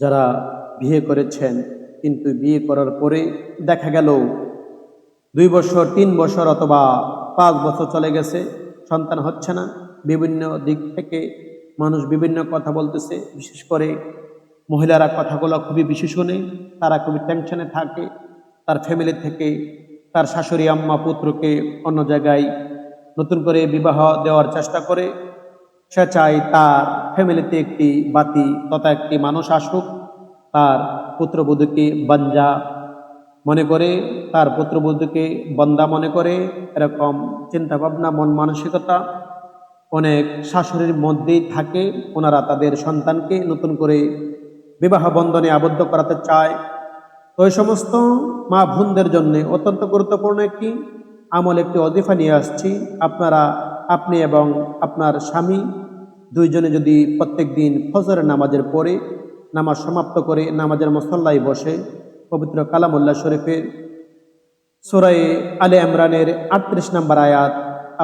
যারা বিয়ে করেছেন, কিন্তু বিয়ে করার পরে দেখা গেল দুই বছর, তিন বছর অথবা পাঁচ বছর চলে গেছে, সন্তান হচ্ছে না। বিভিন্ন দিক থেকে মানুষ বিভিন্ন কথা বলতেছে, বিশেষ করে মহিলারা কথাগুলো খুবই বেশি শোনে, তারা খুবই টেনশনে থাকে। তার ফ্যামিলি থেকে তার শাশুড়ি, আম্মা, পুত্রকে অন্য জায়গায় নতুন করে বিবাহ দেওয়ার চেষ্টা করে। সে চায় তার ফ্যামিলিতে একটি বাতি তথা একটি মানুষ আসুক, তার পুত্রবধূকে বাঞ্জা মনে করে, তার পুত্রবধূকে বন্দা মনে করে, এরকম চিন্তাভাবনা, মন মানসিকতা অনেক শাশুড়ির মধ্যেই থাকে। ওনারা তাদের সন্তানকে নতুন করে বিবাহ বন্ধনে আবদ্ধ করাতে চায়। তো ওই সমস্ত মা বোনদের জন্য অত্যন্ত গুরুত্বপূর্ণ একটি আমল, একটি অজিফা নিয়ে আসছি। আপনারা, আপনি এবং আপনার স্বামী দুইজনে যদি প্রত্যেক দিন ফজরের নামাজের পরে নামাজ সমাপ্ত করে নামাজের মসল্লায় বসে পবিত্র কালামুল্লাহ শরীফের সুরাই আলে ইমরানের আটত্রিশ নম্বর আয়াত,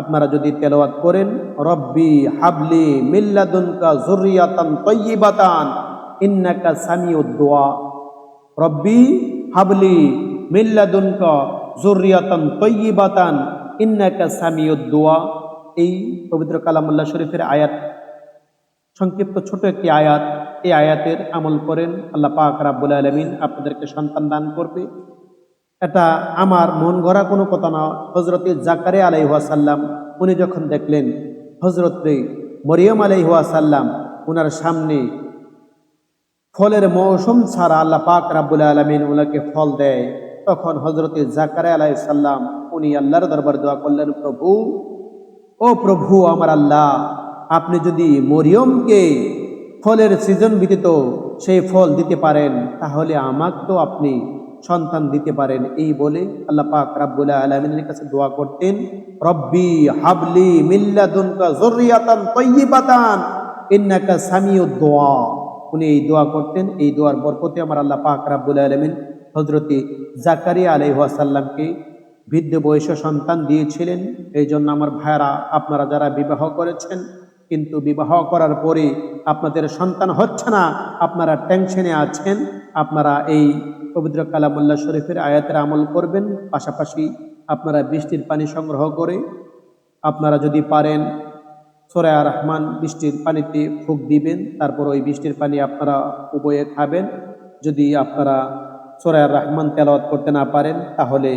আপনারা যদি তেলাওয়াত করেন, রব্বি হাবলি মিল্লাদুনকা জুরিয়াতান তয়্যিবাতান ইন্নাকা সামিউদ দোয়া। রব্বি হাবলি মিল্লাদুনকা জুরিয়াতান তয়্যিবাতান ইন্নাকা সামিউদ দোয়া। এই পবিত্র কালামুল্লাহ শরীফের আয়াত সংক্ষিপ্ত ছোট একটি আয়াত। এই আয়াতের আমল করেন আল্লাহ পাক রাব্বুল আলমিন। আপনাদেরকে সন্তান দান করবে। এটা আমার মন গড়া কোনো কথা না। হজরতে জাকারে আলাইহাসাল্লাম উনি যখন দেখলেন হজরতে মরিয়ম আলাইহাসাল্লাম ওনার সামনে ফলের মৌসুম ছাড়া আল্লাহ পাক রাব্বুল আলমিন ওনাকে ফল দেয়, তখন হজরতে জাকারে আলাইসাল্লাম উনি আল্লাহর দরবার দোয়া করলেন, প্রভু, ও প্রভু আমার আল্লাহ আপনি যদি মরিয়মকে ফলের সিজন ব্যতীত সেই ফল দিতে পারেন, তাহলে আমাকে তো আপনি সন্তান দিতে পারেন। এই বলে আল্লাহ পাক রাব্বুল আলামিনের কাছে দোয়া করতেন, রব্বি হাবলি মিল্লাদুনকা ইন্নাকা দোয়া। উনি এই দোয়া করতেন। এই দোয়ার বরকতে আমার আল্লাহ পাক রাব্বুল আলামিন হযরতে জাকারিয়া আলাইহিস সালামকে বৃদ্ধ বয়সে সন্তান দিয়েছিলেন। এই জন্য আমার ভাইয়ারা, আপনারা যারা বিবাহ করেছেন কিন্তু বিবাহ করার পরে আপনাদের সন্তান হচ্ছে না, আপনারা টেনশনে আছেন, আপনারা এই পবিত্র কালামুল্লাহ শরীফের আয়াতের আমল করবেন, পাশাপাশি আপনারা বৃষ্টির পানি সংগ্রহ করে আপনারা যদি পারেন সোরায়া রহমান বৃষ্টির পানিতে ফুক দিবেন, তারপর ওই বৃষ্টির পানি আপনারা উভয়ে খাবেন। যদি আপনারা সোরায়া রহমান তেলাওয়াত করতে না পারেন, তাহলে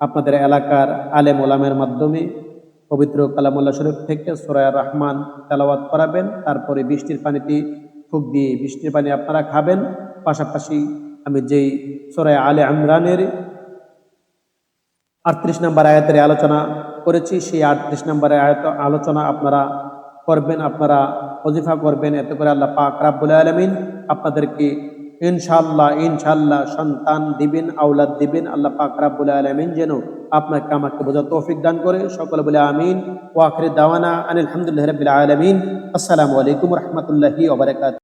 আপনাদের এলাকার আলেম ওলামের মাধ্যমে পবিত্র কালামুল্লাহ শরীফ থেকে সোরায়া রহমান তেলাওয়াত করাবেন, তারপরে বৃষ্টির পানিটি ফুক দিয়ে বৃষ্টির পানি আপনারা খাবেন। পাশাপাশি আমি যেই সোরায়া আলে আমরানের আটত্রিশ নম্বর আয়াতের আলোচনা করেছি, সেই আটত্রিশ নম্বরের আয়ত আলোচনা আপনারা করবেন, আপনারা অজিফা করবেন। এতে করে আল্লাহ পাক রাব্বুল আলমিন আপনাদেরকে ইনশাল্লাহ ইনশাল্লাহ সন্তান দিবেন আউলাদ দিবেন, আল্লাহ পাক রাব্বুল আলামিন যেন আপনাকে আমাকে বোঝা তৌফিক দান করে। সকলে বলে আমিন। ওয়াখরি দাওয়ানা আনিল হামদুলিল্লাহ রাব্বিল আলামিন। আসসালামু আলাইকুম রহমতুল্লাহি ওবারাকাত